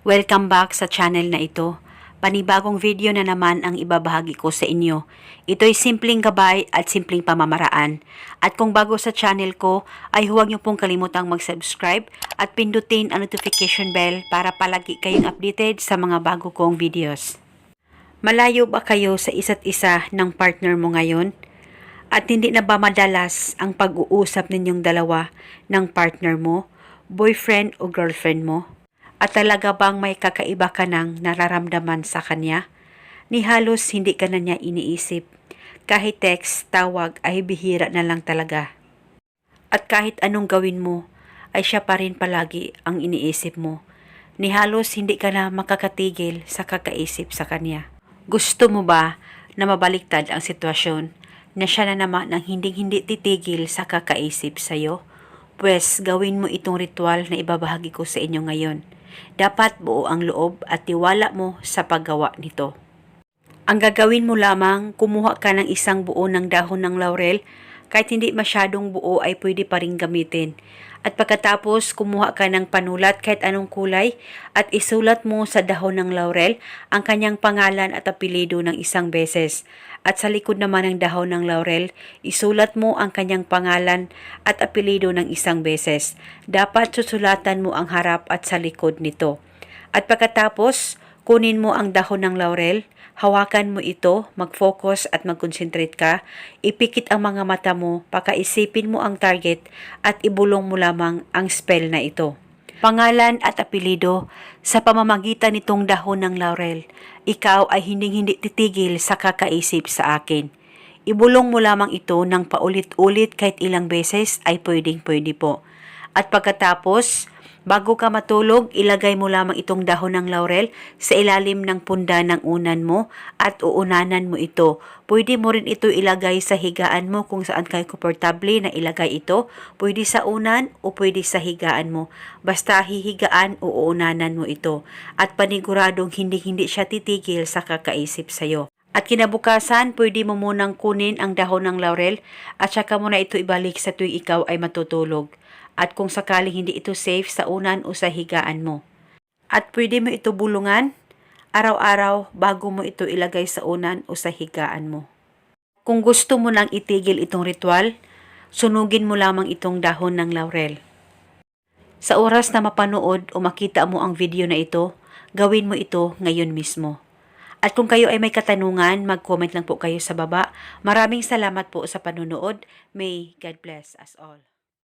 Welcome back sa channel na ito. Panibagong video na naman ang ibabahagi ko sa inyo. Ito'y simpleng gabay at simpleng pamamaraan. At kung bago sa channel ko, ay huwag niyo pong kalimutang mag-subscribe at pindutin ang notification bell para palagi kayong updated sa mga bago kong videos. Malayo ba kayo sa isa't isa ng partner mo ngayon? At hindi na ba madalas ang pag-uusap ninyong dalawa ng partner mo, boyfriend o girlfriend mo? At talaga bang may kakaiba ka nang nararamdaman sa kanya? Ni halos hindi ka na niya iniisip. Kahit text, tawag ay bihira na lang talaga. At kahit anong gawin mo, ay siya pa rin palagi ang iniisip mo. Ni halos hindi ka na makakatigil sa kakaisip sa kanya. Gusto mo ba na mabaliktad ang sitwasyon na siya na naman ang hindi-hindi titigil sa kakaisip sa'yo? Pwes gawin mo itong ritual na ibabahagi ko sa inyo ngayon. Dapat buo ang loob at tiwala mo sa paggawa nito. Ang gagawin mo lamang, kumuha ka ng isang buo ng dahon ng laurel, kahit hindi masyadong buo ay pwede pa rin gamitin. At pagkatapos, kumuha ka ng panulat kahit anong kulay at isulat mo sa dahon ng laurel ang kanyang pangalan at apelido ng isang beses. At sa likod naman ng dahon ng laurel, isulat mo ang kanyang pangalan at apelido ng isang beses. Dapat susulatan mo ang harap at sa likod nito. At pagkatapos, kunin mo ang dahon ng laurel, hawakan mo ito, mag-focus at mag-concentrate ka, ipikit ang mga mata mo, pakaisipin mo ang target at ibulong mo lamang ang spell na ito. Pangalan at apelido sa pamamagitan nitong dahon ng laurel, ikaw ay hinding-hindi titigil sa kakaisip sa akin. Ibulong mo lamang ito ng paulit-ulit kahit ilang beses ay pwedeng-pwede po. At pagkatapos, bago ka matulog, ilagay mo lamang itong dahon ng laurel sa ilalim ng punda ng unan mo at uunanan mo ito. Pwede mo rin ito ilagay sa higaan mo kung saan kayo komportable na ilagay ito. Pwede sa unan o pwede sa higaan mo. Basta hihigaan o uunanan mo ito. At paniguradong hindi-hindi siya titigil sa kakaisip sa'yo. At kinabukasan, pwede mo munang kunin ang dahon ng laurel at saka mo na ito ibalik sa tuwing ikaw ay matutulog. At kung sakaling hindi ito safe sa unan o sa higaan mo. At pwede mo ito bulungan araw-araw bago mo ito ilagay sa unan o sa higaan mo. Kung gusto mo nang itigil itong ritual, sunugin mo lamang itong dahon ng laurel. Sa oras na mapanood o makita mo ang video na ito, gawin mo ito ngayon mismo. At kung kayo ay may katanungan, mag-comment lang po kayo sa baba. Maraming salamat po sa panunood. May God bless us all.